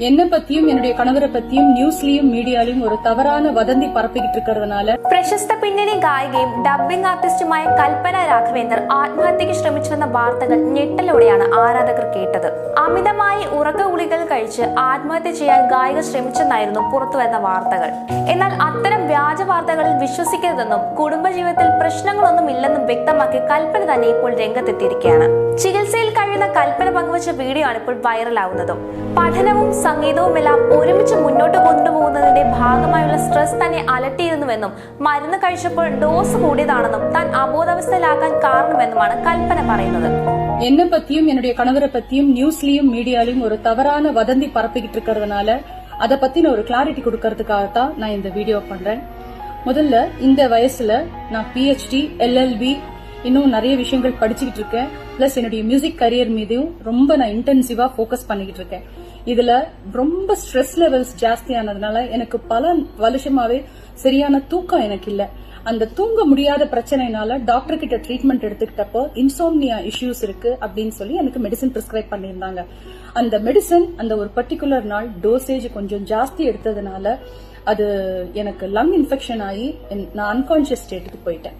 என்ன பத்தியும் என்னுடைய கணவரை பத்தியும் நியூஸ்லயும் மீடியாலயும் ஒரு தவறான வதந்தி பரப்பிக்கிட்டு இருக்கிறதுனால പ്രശസ്ത പിന്നണി ഗായികയും ഡബ്ബിംഗ് ആർട്ടിസ്റ്റുമായ കൽപ്പന രാഘവേന്ദർ ആത്മഹത്യക്ക് ശ്രമിച്ചുവെന്ന വാർത്തകൾ ഞെട്ടലോടെയാണ് ആരാധകർ കേട്ടത് അമിതമായി ഉറക്ക ഗുളികൾ കഴിച്ച് ആത്മഹത്യ ചെയ്യാൻ ഗായിക ശ്രമിച്ചെന്നായിരുന്നു പുറത്തുവരുന്ന വാർത്തകൾ എന്നാൽ അത്തരം വ്യാജ വാർത്തകളിൽ വിശ്വസിക്കരുതെന്നും കുടുംബജീവിതത്തിൽ പ്രശ്നങ്ങളൊന്നും ഇല്ലെന്നും വ്യക്തമാക്കി കൽപ്പന തന്നെ ഇപ്പോൾ രംഗത്തെത്തിയിരിക്കുകയാണ് ചികിത്സയിൽ കഴിയുന്ന കൽപ്പന പങ്കുവച്ച വീഡിയോ ആണ് ഇപ്പോൾ വൈറലാവുന്നതും പഠനവും സംഗീതവുമെല്ലാം ഒരുമിച്ച് മുന്നോട്ട് കൊണ്ടുപോകുന്നതിന്റെ ഭാഗമായുള്ള സ്ട്രെസ് തന്നെ അലട്ടിയിരുന്നുവെന്നും മരുന്ന് കഴിച്ചപ്പോൾ ഡോസ് കൂടിയതാണെന്നും താൻ അബോധാവസ്ഥയിലാകാൻ കാരണമെന്നുമാണ് കൽപ്പന പറയുന്നത് என்ன பத்தியும் என்னுடைய கணவரை பத்தியும் நியூஸ்லயும் மீடியாலயும் ஒரு தவறான வதந்தி பரப்பிக்கிட்டு இருக்கிறதுனால அத பத்தின ஒரு கிளாரிட்டி கொடுக்கறதுக்காகத்தான் நான் இந்த வீடியோ பண்றேன் முதல்ல இந்த வயசுல நான் பிஹெச்டி எல்எல்பி இன்னும் நிறைய விஷயங்கள் படிச்சுக்கிட்டு இருக்கேன். பிளஸ் என்னுடைய மியூசிக் கரியர் மீதும் ரொம்ப நான் இன்டென்சிவா ஃபோக்கஸ் பண்ணிக்கிட்டு இருக்கேன். இதுல ரொம்ப ஸ்ட்ரெஸ் லெவல்ஸ் ஜாஸ்தியானதுனால எனக்கு பல வருஷமாவே சரியான தூக்கம் எனக்கு இல்ல. அந்த தூங்க முடியாத பிரச்சனைனால டாக்டர் கிட்ட ட்ரீட்மெண்ட் எடுத்துக்கிட்டப்போ இன்சோம்னியா இஷ்யூஸ் இருக்கு அப்படின்னு சொல்லி எனக்கு மெடிசன் பிரிஸ்கிரைப் பண்ணியிருந்தாங்க. அந்த மெடிசன் அந்த ஒரு பர்டிகுலர் நாள் டோசேஜ் கொஞ்சம் ஜாஸ்தி எடுத்ததுனால அது எனக்கு லங் இன்ஃபெக்ஷன் ஆகி நான் அன்கான்சியஸ் ஸ்டேட்டுக்கு போயிட்டேன்.